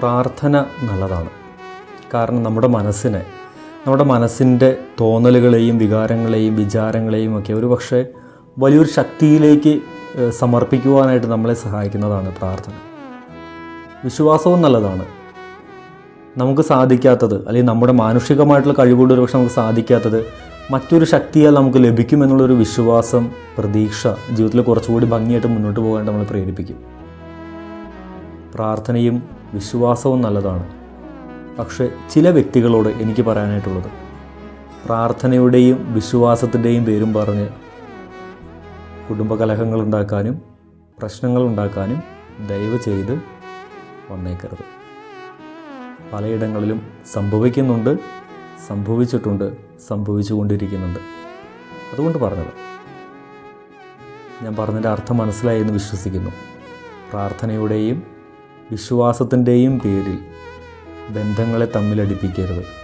പ്രാർത്ഥന നല്ലതാണ്. കാരണം നമ്മുടെ മനസ്സിനെ നമ്മുടെ മനസ്സിന്റെ തോന്നലുകളെയും വികാരങ്ങളെയും വിചാരങ്ങളെയും ഒക്കെ ഒരു പക്ഷേ വലിയൊരു ശക്തിയിലേക്ക് സമർപ്പിക്കുവാനായിട്ട് നമ്മളെ സഹായിക്കുന്നതാണ് പ്രാർത്ഥന. വിശ്വാസവും നല്ലതാണ്. നമുക്ക് സാധിക്കാത്തത് അല്ലെങ്കിൽ നമ്മുടെ മാനുഷികമായിട്ടുള്ള കഴിവുകൊണ്ട് ഒരു പക്ഷെ നമുക്ക് സാധിക്കാത്തത് മറ്റൊരു ശക്തിയാൽ നമുക്ക് ലഭിക്കുമെന്നുള്ളൊരു വിശ്വാസം പ്രതീക്ഷ ജീവിതത്തിൽ കുറച്ചുകൂടി ഭംഗിയായിട്ട് മുന്നോട്ട് പോകാൻ നമ്മളെ പ്രേരിപ്പിക്കും. പ്രാർത്ഥനയും വിശ്വാസവും നല്ലതാണ്. പക്ഷേ ചില വ്യക്തികളോട് എനിക്ക് പറയാനായിട്ടുള്ളത് പ്രാർത്ഥനയുടെയും വിശ്വാസത്തിന്റെയും പേരും പറഞ്ഞ് കുടുംബകലഹങ്ങൾ ഉണ്ടാക്കാനും പ്രശ്നങ്ങൾ ഉണ്ടാക്കാനും ദയവ് ചെയ്ത് വന്നേക്കരുത്. പലയിടങ്ങളിലും സംഭവിക്കുന്നുണ്ട് സംഭവിച്ചിട്ടുണ്ട് സംഭവിച്ചുകൊണ്ടിരിക്കുന്നുണ്ട്. അതുകൊണ്ട് പറഞ്ഞത്. ഞാൻ പറഞ്ഞതിന്റെ അർത്ഥം മനസ്സിലായി എന്ന് വിശ്വസിക്കുന്നു. പ്രാർത്ഥനയുടെയും വിശ്വാസത്തിന്റെയും പേരിൽ ബന്ധങ്ങളെ തമ്മിലടിപ്പിക്കരുത്.